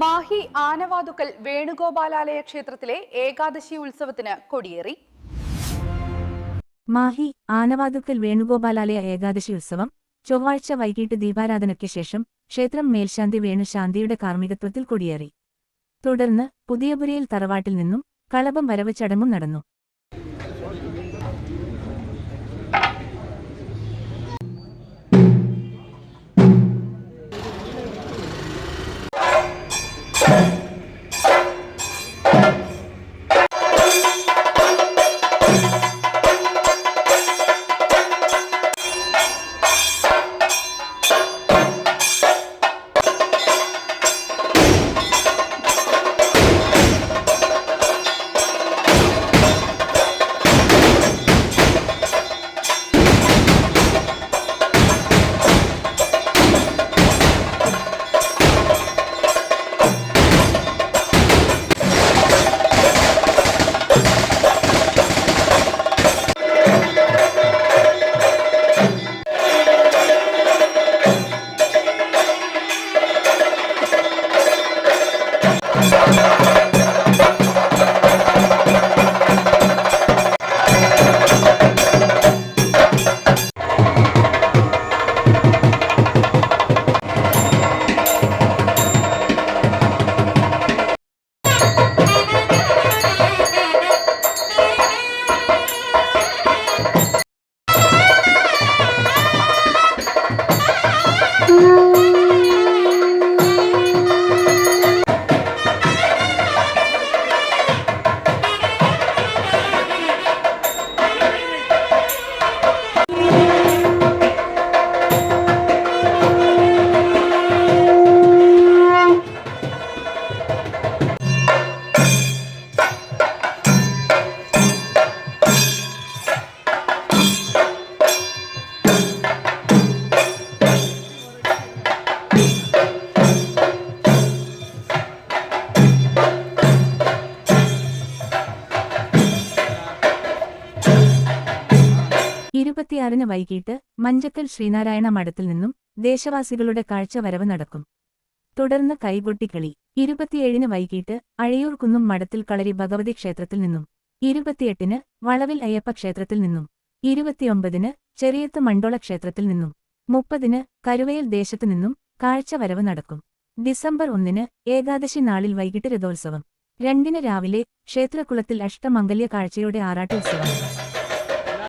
മാഹി ആനവാതുക്കൽ വേണുഗോപാലാലയ ക്ഷേത്രത്തിലെ ഏകാദശി ഉത്സവത്തിന് കൊടിയേറി. മാഹി ആനവാതുക്കൽ വേണുഗോപാലാലയ ഏകാദശി ഉത്സവം ചൊവ്വാഴ്ച വൈകിട്ട് ദീപാരാധനയ്ക്ക് ശേഷം ക്ഷേത്രം മേൽശാന്തി വേണുശാന്തിയുടെ കാർമ്മികത്വത്തിൽ കൊടിയേറി. തുടർന്ന് പുതിയപുരയിൽ തറവാട്ടിൽ നിന്നും കളഭം വരവ് ചടങ്ങും നടന്നു. ഇരുപത്തിയാറിന് വൈകിട്ട് മഞ്ചക്കൽ ശ്രീനാരായണ മഠത്തിൽ നിന്നും ദേശവാസികളുടെ കാഴ്ചവരവ് നടക്കും. തുടർന്ന് കൈകൊട്ടിക്കളി ഇരുപത്തിയേഴിന് വൈകിട്ട് അഴയൂർ കുന്നും മഠത്തിൽ കളരി ഭഗവതി ക്ഷേത്രത്തിൽ നിന്നും. ഇരുപത്തിയെട്ടിന് വളവിൽ അയ്യപ്പ ക്ഷേത്രത്തിൽ നിന്നും. ഇരുപത്തിയൊമ്പതിന് ചെറിയത്ത് മണ്ടോള ക്ഷേത്രത്തിൽ നിന്നും. മുപ്പതിന് കരുവയൽ ദേശത്തു നിന്നും കാഴ്ചവരവ് നടക്കും. ഡിസംബർ ഒന്നിന് ഏകാദശി നാളിൽ വൈകിട്ട് രഥോത്സവം. രണ്ടിന് രാവിലെ ക്ഷേത്രകുളത്തിൽ അഷ്ടമംഗല്യ കാഴ്ചയുടെ ആറാട്ടുത്സവം.